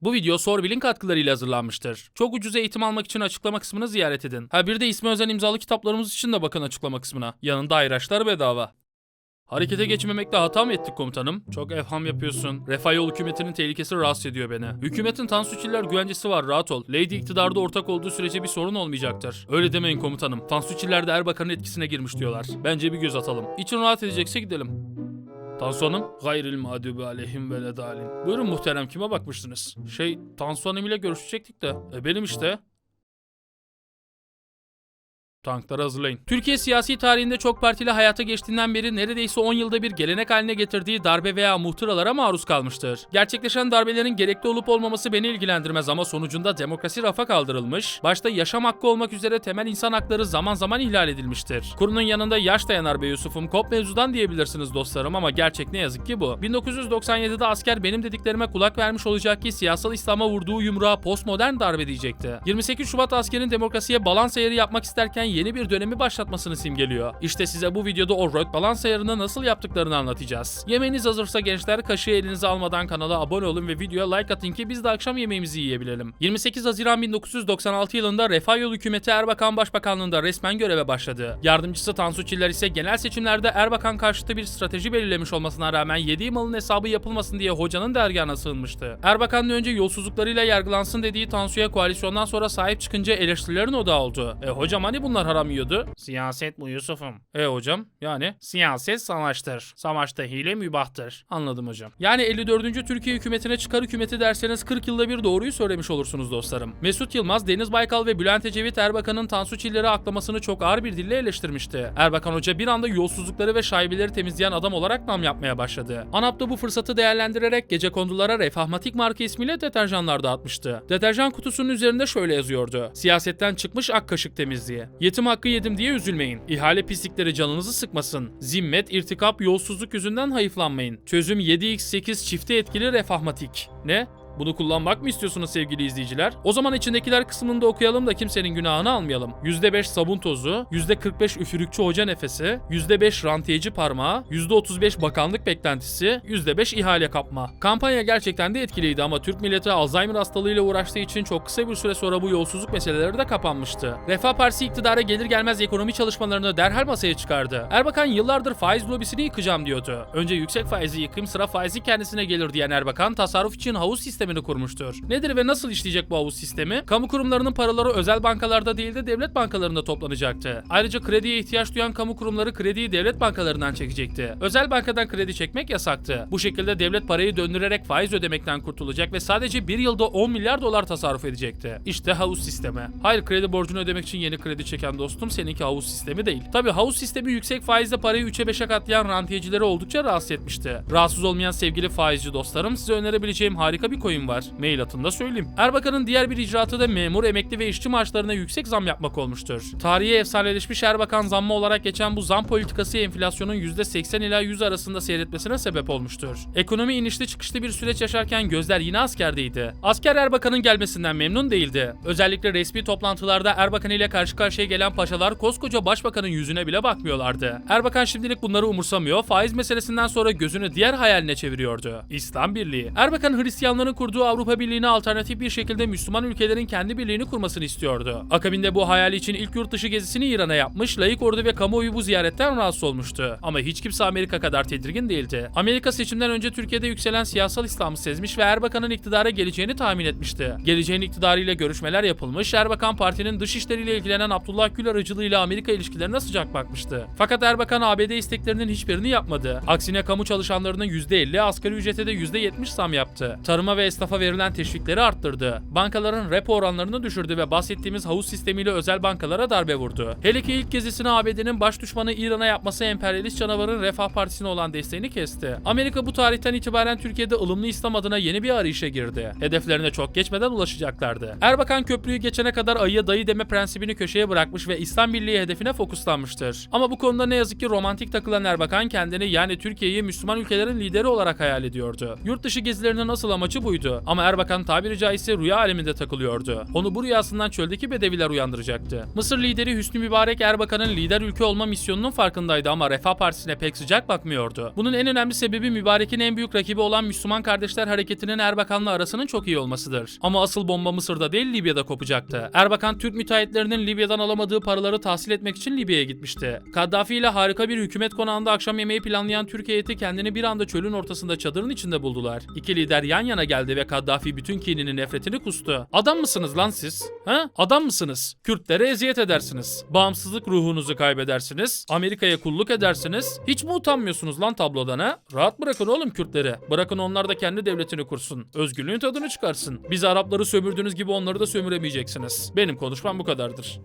Bu video Sorbil'in katkılarıyla hazırlanmıştır. Çok ucuz eğitim almak için açıklama kısmını ziyaret edin. Ha bir de ismi özel imzalı kitaplarımız için de bakın açıklama kısmına. Yanında ayraçlar bedava. Harekete geçmemekte hata mı ettik komutanım? Çok evham yapıyorsun. Refah yol hükümetinin tehlikesi rahatsız ediyor beni. Hükümetin Tansu Çiller güvencesi var rahat ol. Lady iktidarda ortak olduğu sürece bir sorun olmayacaktır. Öyle demeyin komutanım. Tansu Çiller de Erbakan'ın etkisine girmiş diyorlar. Bence bir göz atalım. İçin rahat edecekse gidelim. Tansu Hanım, gayril mağdubi aleyhim ve ledalin. Buyurun muhterem kime bakmıştınız? Şey, Tansu Hanım ile görüşecektik de. E benim işte. Tankları hazırlayın. Türkiye siyasi tarihinde çok partili hayata geçtiğinden beri neredeyse 10 yılda bir gelenek haline getirdiği darbe veya muhtıralara maruz kalmıştır. Gerçekleşen darbelerin gerekli olup olmaması beni ilgilendirmez ama sonucunda demokrasi rafa kaldırılmış, başta yaşam hakkı olmak üzere temel insan hakları zaman zaman ihlal edilmiştir. Kurunun yanında yaş dayanar be Yusuf'um, kop mevzudan diyebilirsiniz dostlarım ama gerçek ne yazık ki bu. 1997'de asker benim dediklerime kulak vermiş olacak ki siyasal İslam'a vurduğu yumruğa postmodern darbe diyecekti. 28 Şubat askerin demokrasiye balans ayarı yapmak isterken yeni bir dönemi başlatmasını simgeliyor. İşte size bu videoda o röt balans ayarını nasıl yaptıklarını anlatacağız. Yemeğiniz hazırsa gençler kaşığı elinize almadan kanala abone olun ve videoya like atın ki biz de akşam yemeğimizi yiyebilelim. 28 Haziran 1996 yılında Refah Yol Hükümeti Erbakan Başbakanlığında resmen göreve başladı. Yardımcısı Tansu Çiller ise genel seçimlerde Erbakan karşıtı bir strateji belirlemiş olmasına rağmen yediği malın hesabı yapılmasın diye hocanın dergahına sığınmıştı. Erbakan'ın önce yolsuzluklarıyla yargılansın dediği Tansu'ya koalisyondan sonra sahip çıkınca eleştirilerin odağı oldu. E hocam hani bunlar haram yiyordu? Siyaset bu Yusuf'um. E hocam yani? Siyaset savaştır. Savaşta hile mübahtır. Anladım hocam. Yani 54. Türkiye hükümetine çıkar hükümeti derseniz 40 yılda bir doğruyu söylemiş olursunuz dostlarım. Mesut Yılmaz, Deniz Baykal ve Bülent Ecevit Erbakan'ın Tansu Çiller'i aklamasını çok ağır bir dille eleştirmişti. Erbakan Hoca bir anda yolsuzlukları ve şaibeleri temizleyen adam olarak nam yapmaya başladı. ANAP da bu fırsatı değerlendirerek gece kondulara Refahmatik marka ismiyle deterjanlar dağıtmıştı. Deterjan kutusunun üzerinde şöyle yazıyordu. Siyasetten çıkmış ak kaşık temizliği. Yetim hakkı yedim diye üzülmeyin. İhale pislikleri canınızı sıkmasın. Zimmet, irtikap, yolsuzluk yüzünden hayıflanmayın. Çözüm 7x8 çifte etkili refahmatik. Ne? Bunu kullanmak mı istiyorsunuz sevgili izleyiciler? O zaman içindekiler kısmını da okuyalım da kimsenin günahını almayalım. %5 sabun tozu, %45 üfürükçü hoca nefesi, %5 rantiyeci parmağı, %35 bakanlık beklentisi, %5 ihale kapma. Kampanya gerçekten de etkiliydi ama Türk milleti Alzheimer hastalığıyla uğraştığı için çok kısa bir süre sonra bu yolsuzluk meseleleri de kapanmıştı. Refah Partisi iktidara gelir gelmez ekonomi çalışmalarını derhal masaya çıkardı. Erbakan yıllardır faiz lobisini yıkacağım diyordu. Önce yüksek faizi yıkayım sıra faizi kendisine gelir diyen Erbakan tasarruf için havuz sistemini kurmuştur. Nedir ve nasıl işleyecek bu havuz sistemi? Kamu kurumlarının paraları özel bankalarda değil de devlet bankalarında toplanacaktı. Ayrıca krediye ihtiyaç duyan kamu kurumları krediyi devlet bankalarından çekecekti. Özel bankadan kredi çekmek yasaktı. Bu şekilde devlet parayı döndürerek faiz ödemekten kurtulacak ve sadece bir yılda 10 milyar dolar tasarruf edecekti. İşte havuz sistemi. Hayır kredi borcunu ödemek için yeni kredi çeken dostum seninki havuz sistemi değil. Tabi havuz sistemi yüksek faizle parayı 3'e 5'e katlayan rantiyecileri oldukça rahatsız etmişti. Rahatsız olmayan sevgili faizci dostlarım size önerebileceğim harika bir coin var. Mail atın da söyleyeyim. Erbakan'ın diğer bir icraatı da memur, emekli ve işçi maaşlarına yüksek zam yapmak olmuştur. Tarihe efsaneleşmiş Erbakan zammı olarak geçen bu zam politikası enflasyonun %80 ila 100 arasında seyretmesine sebep olmuştur. Ekonomi inişli çıkışlı bir süreç yaşarken gözler yine askerdeydi. Asker Erbakan'ın gelmesinden memnun değildi. Özellikle resmi toplantılarda Erbakan ile karşı karşıya gelen paşalar koskoca başbakanın yüzüne bile bakmıyorlardı. Erbakan şimdilik bunları umursamıyor, faiz meselesinden sonra gözünü diğer hayaline çeviriyordu. İslam Birliği. Erbakan Hristiyanların kurduğu Avrupa Birliği'ne alternatif bir şekilde Müslüman ülkelerin kendi birliğini kurmasını istiyordu. Akabinde bu hayali için ilk yurt dışı gezisini İran'a yapmış, layık ordu ve kamuoyu bu ziyaretten rahatsız olmuştu. Ama hiç kimse Amerika kadar tedirgin değildi. Amerika seçimden önce Türkiye'de yükselen siyasal İslam'ı sezmiş ve Erbakan'ın iktidara geleceğini tahmin etmişti. Geleceğin iktidarıyla görüşmeler yapılmış, Erbakan partinin dış işleriyle ilgilenen Abdullah Gül aracılığıyla Amerika ilişkilerine sıcak bakmıştı. Fakat Erbakan ABD isteklerinin hiçbirini yapmadı. Aksine kamu çalışanlarının %50, asgari ücrete de %70 zam yaptı. Tarıma ve esnafa verilen teşvikleri arttırdı. Bankaların repo oranlarını düşürdü ve bahsettiğimiz havuz sistemiyle özel bankalara darbe vurdu. Hele ki ilk gezisini ABD'nin baş düşmanı İran'a yapması emperyalist canavarın Refah Partisi'ne olan desteğini kesti. Amerika bu tarihten itibaren Türkiye'de ılımlı İslam adına yeni bir arayışa girdi. Hedeflerine çok geçmeden ulaşacaklardı. Erbakan köprüyü geçene kadar ayıya dayı deme prensibini köşeye bırakmış ve İslam Birliği hedefine fokuslanmıştır. Ama bu konuda ne yazık ki romantik takılan Erbakan kendini yani Türkiye'yi Müslüman ülkelerin lideri olarak hayal ediyordu. Yurt dışı gezilerinin asıl amacı buydu buydu. Ama Erbakan tabiri caizse rüya aleminde takılıyordu. Onu bu rüyasından çöldeki bedeviler uyandıracaktı. Mısır lideri Hüsnü Mübarek Erbakan'ın lider ülke olma misyonunun farkındaydı ama Refah Partisi'ne pek sıcak bakmıyordu. Bunun en önemli sebebi Mübarek'in en büyük rakibi olan Müslüman Kardeşler Hareketi'nin Erbakan'la arasının çok iyi olmasıdır. Ama asıl bomba Mısır'da değil Libya'da kopacaktı. Erbakan Türk müteahhitlerinin Libya'dan alamadığı paraları tahsil etmek için Libya'ya gitmişti. Kaddafi ile harika bir hükümet konağında akşam yemeği planlayan Türk kendini bir anda çölün ortasında çadırın içinde buldular. İki lider yan yana geldi ve Kaddafi bütün kinini nefretini kustu. Adam mısınız lan siz? Ha? Adam mısınız? Kürtlere eziyet edersiniz. Bağımsızlık ruhunuzu kaybedersiniz. Amerika'ya kulluk edersiniz. Hiç mi utanmıyorsunuz lan tablodan ha? Rahat bırakın oğlum Kürtleri. Bırakın onlar da kendi devletini kursun. Özgürlüğün tadını çıkarsın. Biz Arapları sömürdüğünüz gibi onları da sömüremeyeceksiniz. Benim konuşmam bu kadardır.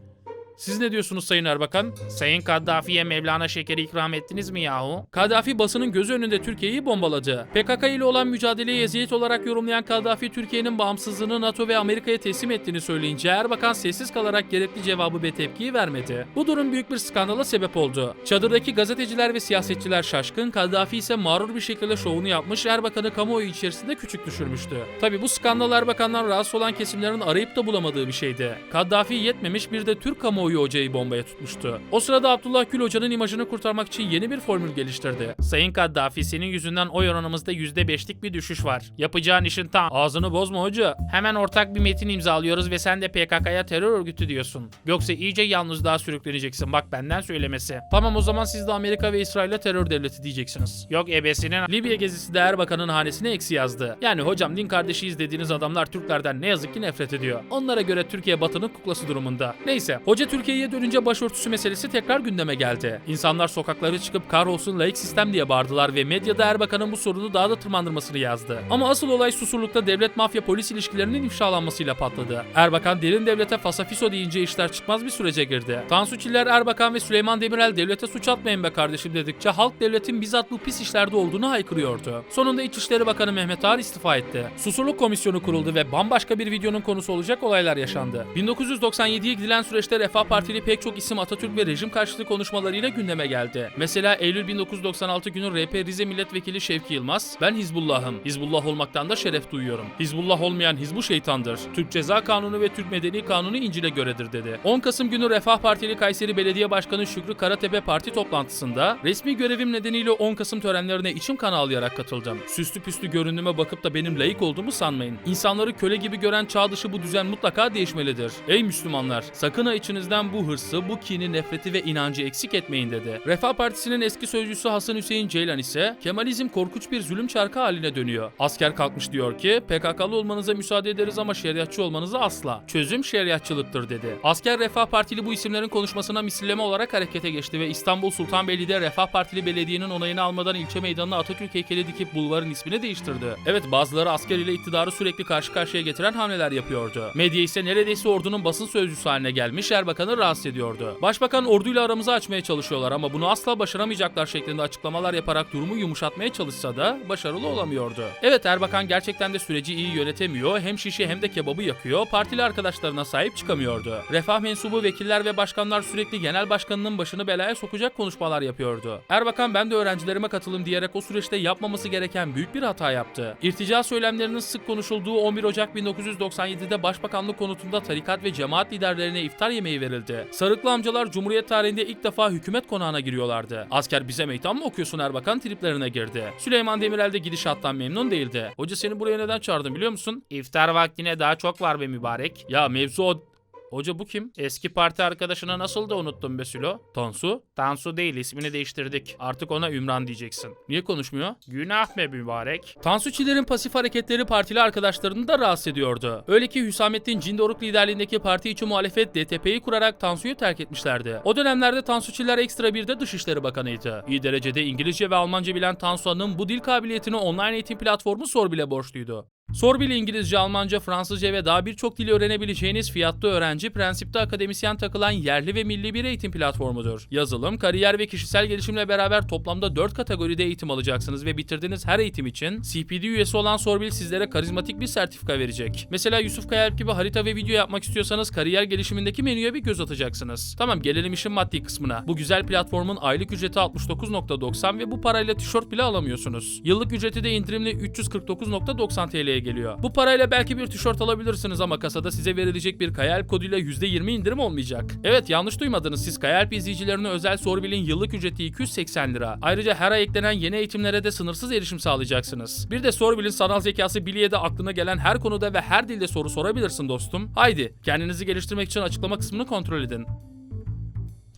Siz ne diyorsunuz Sayın Erbakan? Sayın Kaddafi'ye Mevlana şekeri ikram ettiniz mi yahu? Kaddafi basının gözü önünde Türkiye'yi bombaladı. PKK ile olan mücadeleyi eziyet olarak yorumlayan Kaddafi Türkiye'nin bağımsızlığını NATO ve Amerika'ya teslim ettiğini söyleyince Erbakan sessiz kalarak gerekli cevabı ve tepkiyi vermedi. Bu durum büyük bir skandala sebep oldu. Çadırdaki gazeteciler ve siyasetçiler şaşkın, Kaddafi ise mağrur bir şekilde şovunu yapmış, Erbakan'ı kamuoyu içerisinde küçük düşürmüştü. Tabi bu skandal Erbakan'dan rahatsız olan kesimlerin arayıp da bulamadığı bir şeydi. Kaddafi yetmemiş bir de Türk kamuoyu hocayı bombaya tutmuştu. O sırada Abdullah Gül hocanın imajını kurtarmak için yeni bir formül geliştirdi. Sayın Kaddafi senin yüzünden oy oranımızda %5'lik bir düşüş var. Yapacağın işin tam. Ağzını bozma hoca. Hemen ortak bir metin imzalıyoruz ve sen de PKK'ya terör örgütü diyorsun. Yoksa iyice yalnızlığa sürükleneceksin bak benden söylemesi. Tamam o zaman siz de Amerika ve İsrail'e terör devleti diyeceksiniz. Yok ebesinin Libya gezisi de Erbakan'ın hanesine eksi yazdı. Yani hocam din kardeşiyiz dediğiniz adamlar Türklerden ne yazık ki nefret ediyor. Onlara göre Türkiye Batı'nın kuklası durumunda. Neyse, hoca Türkiye'ye dönünce başörtüsü meselesi tekrar gündeme geldi. İnsanlar sokaklara çıkıp kahrolsun laik sistem diye bağırdılar ve medyada Erbakan'ın bu sorunu daha da tırmandırmasını yazdı. Ama asıl olay Susurluk'ta devlet mafya polis ilişkilerinin ifşalanmasıyla patladı. Erbakan derin devlete fasafiso deyince işler çıkmaz bir sürece girdi. Tansu Çiller, Erbakan ve Süleyman Demirel devlete suç atmayın be kardeşim dedikçe halk devletin bizzat bu pis işlerde olduğunu haykırıyordu. Sonunda İçişleri Bakanı Mehmet Ağar istifa etti. Susurluk Komisyonu kuruldu ve bambaşka bir videonun konusu olacak olaylar yaşandı. 1997'ye gidilen süreçte Refah Partili pek çok isim Atatürk ve rejim karşıtı konuşmalarıyla gündeme geldi. Mesela Eylül 1996 günü RP Rize Milletvekili Şevki Yılmaz, ben Hizbullah'ım. Hizbullah olmaktan da şeref duyuyorum. Hizbullah olmayan Hizbu şeytandır. Türk Ceza Kanunu ve Türk Medeni Kanunu İncil'e göredir dedi. 10 Kasım günü Refah Partili Kayseri Belediye Başkanı Şükrü Karatepe parti toplantısında resmi görevim nedeniyle 10 Kasım törenlerine içim kan ağlayarak katıldım. Süslü püslü görünüme bakıp da benim layık olduğumu sanmayın. İnsanları köle gibi gören çağ dışı bu düzen mutlaka değişmelidir. Ey Müslümanlar, sakın ha içinizden bu hırsı, bu kini, nefreti ve inancı eksik etmeyin dedi. Refah Partisi'nin eski sözcüsü Hasan Hüseyin Ceylan ise Kemalizm korkunç bir zulüm çarkı haline dönüyor. Asker kalkmış diyor ki PKK'lı olmanıza müsaade ederiz ama şeriatçı olmanıza asla. Çözüm şeriatçılıktır dedi. Asker Refah Partili bu isimlerin konuşmasına misilleme olarak harekete geçti ve İstanbul Sultanbeyli'de Refah Partili belediyenin onayını almadan ilçe meydanına Atatürk heykeli dikip bulvarın ismini değiştirdi. Evet bazıları asker ile iktidarı sürekli karşı karşıya getiren hamleler yapıyordu. Medya ise neredeyse ordunun basın sözcüsü haline gelmiş Erbakan'ı rahatsız ediyordu. Başbakan orduyla aramızı açmaya çalışıyorlar ama bunu asla başaramayacaklar şeklinde açıklamalar yaparak durumu yumuşatmaya çalışsa da başarılı olamıyordu. Evet Erbakan gerçekten de süreci iyi yönetemiyor, hem şişi hem de kebabı yakıyor, partili arkadaşlarına sahip çıkamıyordu. Refah mensubu vekiller ve başkanlar sürekli genel başkanının başını belaya sokacak konuşmalar yapıyordu. Erbakan ben de öğrencilerime katılım diyerek o süreçte yapmaması gereken büyük bir hata yaptı. İrtica söylemlerinin sık konuşulduğu 11 Ocak 1997'de Başbakanlık konutunda tarikat ve cemaat liderlerine iftar yemeği verildi. Sarıklı amcalar Cumhuriyet tarihinde ilk defa hükümet konağına giriyorlardı. Asker bize meytan mı okuyorsun Erbakan triplerine girdi. Süleyman Demirel de gidişattan memnun değildi. Hoca seni buraya neden çağırdım biliyor musun? iftar vaktine daha çok var be mübarek. Ya mevzu o... Hoca bu kim? Eski parti arkadaşını nasıl da unuttun be Sülo? Tansu? Tansu değil ismini değiştirdik. Artık ona Ümran diyeceksin. Niye konuşmuyor? Günah be mübarek. Tansu Çiller'in pasif hareketleri partili arkadaşlarını da rahatsız ediyordu. Öyle ki Hüsamettin Cindoruk liderliğindeki parti içi muhalefet DTP'yi kurarak Tansu'yu terk etmişlerdi. O dönemlerde Tansu Çiller ekstra bir de Dışişleri Bakanıydı. İyi derecede İngilizce ve Almanca bilen Tansu Hanım bu dil kabiliyetini online eğitim platformu Sorbil'e borçluydu. Sorbil İngilizce, Almanca, Fransızca ve daha birçok dil öğrenebileceğiniz fiyatlı öğrenci, prensipte akademisyen takılan yerli ve milli bir eğitim platformudur. Yazılım, kariyer ve kişisel gelişimle beraber toplamda 4 kategoride eğitim alacaksınız ve bitirdiğiniz her eğitim için CPD üyesi olan Sorbil sizlere karizmatik bir sertifika verecek. Mesela Yusuf Kayalp gibi harita ve video yapmak istiyorsanız kariyer gelişimindeki menüye bir göz atacaksınız. Tamam gelelim işin maddi kısmına. Bu güzel platformun aylık ücreti 69.90 ve bu parayla tişört bile alamıyorsunuz. Yıllık ücreti de indirimli 349.90 TL'ye geliyor. Bu parayla belki bir tişört alabilirsiniz ama kasada size verilecek bir Kayalp koduyla %20 indirim olmayacak. Evet yanlış duymadınız siz Kayalp izleyicilerine özel Sorbil'in yıllık ücreti 280 lira. Ayrıca her ay eklenen yeni eğitimlere de sınırsız erişim sağlayacaksınız. Bir de Sorbil'in sanal zekası Billy'e de aklına gelen her konuda ve her dilde soru sorabilirsin dostum. Haydi kendinizi geliştirmek için açıklama kısmını kontrol edin.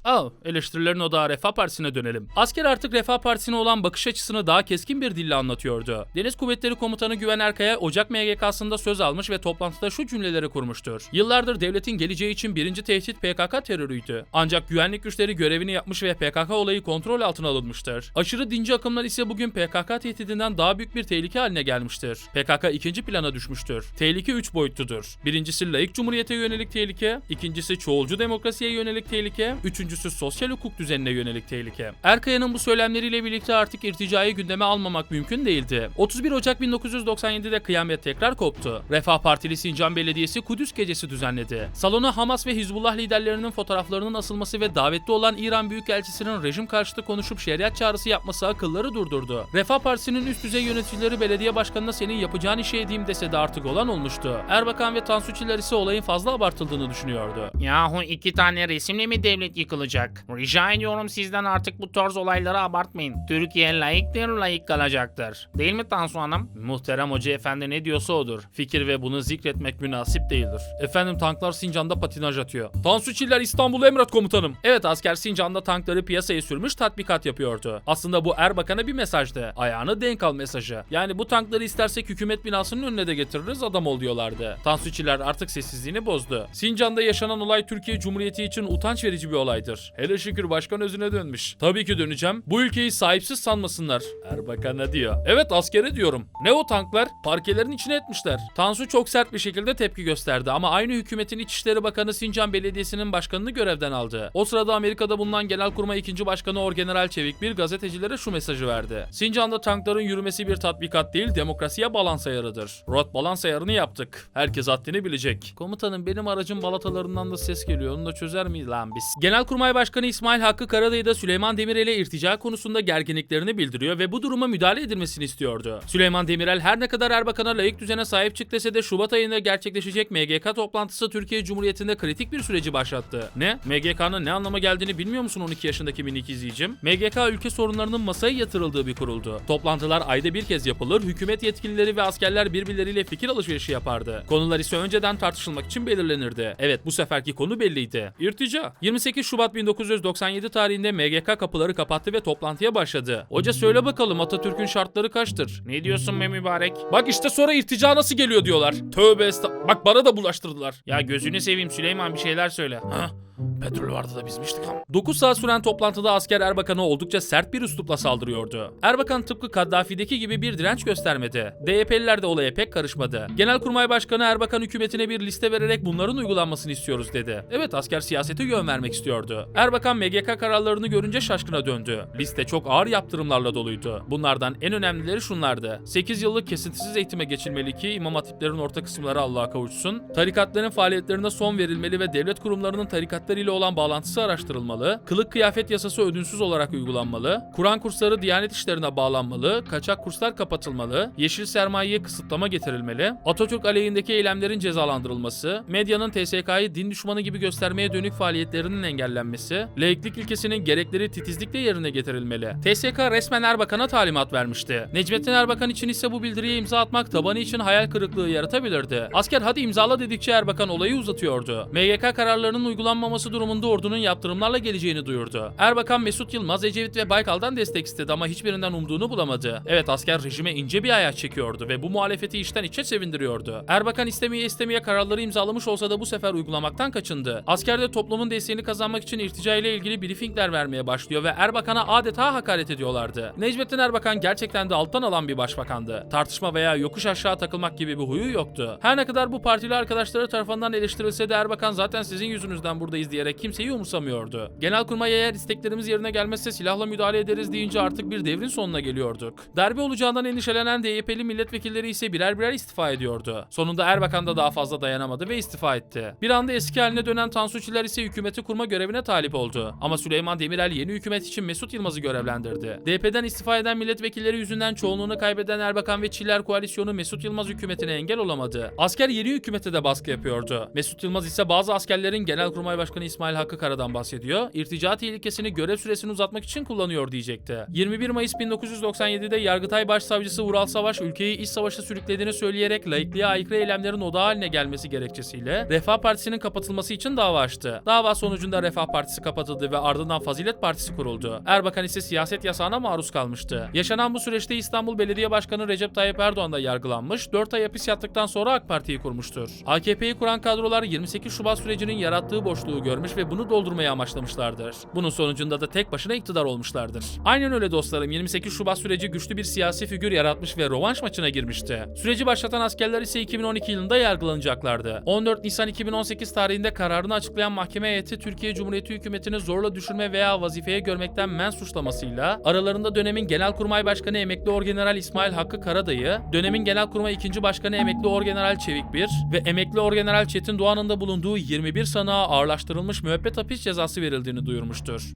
Al, eleştirilerin odağı Refah Partisi'ne dönelim. Asker artık Refah Partisi'ne olan bakış açısını daha keskin bir dille anlatıyordu. Deniz Kuvvetleri Komutanı Güven Erkaya, Ocak MGK'sında söz almış ve toplantıda şu cümleleri kurmuştur. Yıllardır devletin geleceği için birinci tehdit PKK terörüydü. Ancak güvenlik güçleri görevini yapmış ve PKK olayı kontrol altına alınmıştır. Aşırı dinci akımlar ise bugün PKK tehdidinden daha büyük bir tehlike haline gelmiştir. PKK ikinci plana düşmüştür. Tehlike üç boyutludur. Birincisi layık cumhuriyete yönelik tehlike, ikincisi çoğulcu demokrasiye yönelik tehlike, üçüncüsü sosyal hukuk düzenine yönelik tehlike. Erkaya'nın bu söylemleriyle birlikte artık irticayı gündeme almamak mümkün değildi. 31 Ocak 1997'de kıyamet tekrar koptu. Refah Partili Sincan Belediyesi Kudüs Gecesi düzenledi. Salona Hamas ve Hizbullah liderlerinin fotoğraflarının asılması ve davetli olan İran Büyükelçisi'nin rejim karşıtı konuşup şeriat çağrısı yapması akılları durdurdu. Refah Partisi'nin üst düzey yöneticileri belediye başkanına senin yapacağın işi edeyim dese de artık olan olmuştu. Erbakan ve Tansu Çiller ise olayın fazla abartıldığını düşünüyordu. Yahu iki tane resimle mi devlet yıkılacak? Rica ediyorum sizden artık bu tarz olayları abartmayın. Türkiye layıktır, layık kalacaktır. Değil mi Tansu Hanım? Muhterem Hoca Efendi ne diyorsa odur. Fikir ve bunu zikretmek münasip değildir. Efendim tanklar Sincan'da patinaj atıyor. Tansu Çiller İstanbul'u emret komutanım. Evet asker Sincan'da tankları piyasaya sürmüş tatbikat yapıyordu. Aslında bu Erbakan'a bir mesajdı. Ayağını denk al mesajı. Yani bu tankları istersek hükümet binasının önüne de getiririz adam ol diyorlardı. Tansu Çiller artık sessizliğini bozdu. Sincan'da yaşanan olay Türkiye Cumhuriyeti için utanç verici bir olaydır. Hele şükür başkan özüne dönmüş. Tabii ki döneceğim. Bu ülkeyi sahipsiz sanmasınlar. Erbakan'a diyor. Evet askere diyorum. Ne o tanklar? Parkelerin içine etmişler. Tansu çok sert bir şekilde tepki gösterdi ama aynı hükümetin İçişleri Bakanı Sincan Belediyesi'nin başkanını görevden aldı. O sırada Amerika'da bulunan Genelkurmay 2. Başkanı Orgeneral Çevik bir gazetecilere şu mesajı verdi. Sincan'da tankların yürümesi bir tatbikat değil demokrasiye balans ayarıdır. Rot balans ayarını yaptık. Herkes haddini bilecek. Komutanım benim aracın balatalarından da ses geliyor. Onu da çözer miyiz lan biz? Genelkurmay Başkanı İsmail Hakkı Karadayı da Süleyman Demirel'e irtica konusunda gerginliklerini bildiriyor ve bu duruma müdahale edilmesini istiyordu. Süleyman Demirel her ne kadar Erbakan'a layık düzene sahip çık dese de Şubat ayında gerçekleşecek MGK toplantısı Türkiye Cumhuriyeti'nde kritik bir süreci başlattı. Ne? MGK'nın ne anlama geldiğini bilmiyor musun 12 yaşındaki minik izleyicim? MGK ülke sorunlarının masaya yatırıldığı bir kuruldu. Toplantılar ayda bir kez yapılır, hükümet yetkilileri ve askerler birbirleriyle fikir alışverişi yapardı. Konular ise önceden tartışılmak için belirlenirdi. Evet bu seferki konu belliydi. İrtica. 28 Şubat 1997 tarihinde MGK kapıları kapattı ve toplantıya başladı. Hoca söyle bakalım Atatürk'ün şartları kaçtır? Ne diyorsun be mübarek? Bak işte sonra irtica nasıl geliyor diyorlar. Tövbe esta... Bak bana da bulaştırdılar. Ya gözünü seveyim Süleyman bir şeyler söyle. Ha? Petrol vardı da bizmiştik ama. 9 saat süren toplantıda asker Erbakan'a oldukça sert bir üslupla saldırıyordu. Erbakan tıpkı Kaddafi'deki gibi bir direnç göstermedi. DYP'liler de olaya pek karışmadı. Genelkurmay Başkanı Erbakan hükümetine bir liste vererek bunların uygulanmasını istiyoruz dedi. Evet asker siyasete yön vermek istiyordu. Erbakan MGK kararlarını görünce şaşkına döndü. Liste çok ağır yaptırımlarla doluydu. Bunlardan en önemlileri şunlardı. 8 yıllık kesintisiz eğitime geçilmeli ki imam hatiplerin orta kısımları Allah'a kavuşsun. Tarikatların faaliyetlerine son verilmeli ve devlet kurumlarının tarikatlar ile olan bağlantısı araştırılmalı. Kılık kıyafet yasası ödünsüz olarak uygulanmalı. Kur'an kursları Diyanet işlerine bağlanmalı. Kaçak kurslar kapatılmalı. Yeşil sermayeye kısıtlama getirilmeli. Atatürk aleyhindeki eylemlerin cezalandırılması. Medyanın TSK'yı din düşmanı gibi göstermeye dönük faaliyetlerinin engellenmesi. Laiklik ilkesinin gerekleri titizlikle yerine getirilmeli. TSK resmen Erbakan'a talimat vermişti. Necmettin Erbakan için ise bu bildiriye imza atmak tabanı için hayal kırıklığı yaratabilirdi. Asker hadi imzala dedikçe Erbakan olayı uzatıyordu. MGK kararlarının uygulanmaması durumunda ordunun yaptırımlarla geleceğini duyurdu. Erbakan Mesut Yılmaz, Ecevit ve Baykal'dan destek istedi ama hiçbirinden umduğunu bulamadı. Evet asker rejime ince bir ayak çekiyordu ve bu muhalefeti içten içe sevindiriyordu. Erbakan istemeye istemeye kararları imzalamış olsa da bu sefer uygulamaktan kaçındı. Asker de toplumun desteğini kazanmak için irtica ile ilgili briefingler vermeye başlıyor ve Erbakan'a adeta hakaret ediyorlardı. Necmettin Erbakan gerçekten de alttan alan bir başbakandı. Tartışma veya yokuş aşağı takılmak gibi bir huyu yoktu. Her ne kadar bu partili arkadaşları tarafından eleştirilse de Erbakan zaten sizin yüzünüzden buradayız zorundayız diyerek kimseyi umursamıyordu. Genelkurmay eğer isteklerimiz yerine gelmezse silahla müdahale ederiz deyince artık bir devrin sonuna geliyorduk. Darbe olacağından endişelenen DYP'li milletvekilleri ise birer birer istifa ediyordu. Sonunda Erbakan da daha fazla dayanamadı ve istifa etti. Bir anda eski haline dönen Tansu Çiller ise hükümeti kurma görevine talip oldu. Ama Süleyman Demirel yeni hükümet için Mesut Yılmaz'ı görevlendirdi. DP'den istifa eden milletvekilleri yüzünden çoğunluğunu kaybeden Erbakan ve Çiller koalisyonu Mesut Yılmaz hükümetine engel olamadı. Asker yeni hükümete de baskı yapıyordu. Mesut Yılmaz ise bazı askerlerin Genelkurmay Başkanı İsmail Hakkı Kara'dan bahsediyor. İrtica tehlikesini görev süresini uzatmak için kullanıyor diyecekti. 21 Mayıs 1997'de Yargıtay Başsavcısı Ural Savaş ülkeyi iç savaşa sürüklediğini söyleyerek laikliğe aykırı eylemlerin odağı haline gelmesi gerekçesiyle Refah Partisi'nin kapatılması için dava açtı. Dava sonucunda Refah Partisi kapatıldı ve ardından Fazilet Partisi kuruldu. Erbakan ise siyaset yasağına maruz kalmıştı. Yaşanan bu süreçte İstanbul Belediye Başkanı Recep Tayyip Erdoğan da yargılanmış, 4 ay hapis yattıktan sonra AK Parti'yi kurmuştur. AKP'yi kuran kadrolar 28 Şubat sürecinin yarattığı boşluğu görmüş ve bunu doldurmaya amaçlamışlardır. Bunun sonucunda da tek başına iktidar olmuşlardır. Aynen öyle dostlarım 28 Şubat süreci güçlü bir siyasi figür yaratmış ve rovanş maçına girmişti. Süreci başlatan askerler ise 2012 yılında yargılanacaklardı. 14 Nisan 2018 tarihinde kararını açıklayan mahkeme heyeti Türkiye Cumhuriyeti hükümetini zorla düşürme veya vazifeye görmekten men suçlamasıyla aralarında dönemin Genelkurmay Başkanı Emekli Orgeneral İsmail Hakkı Karadayı, dönemin Genelkurmay 2. Başkanı Emekli Orgeneral Çevik Bir ve Emekli Orgeneral Çetin Doğan'ın da bulunduğu 21 sanığa ağırlaştırılmış müebbet hapis cezası verildiğini duyurmuştur.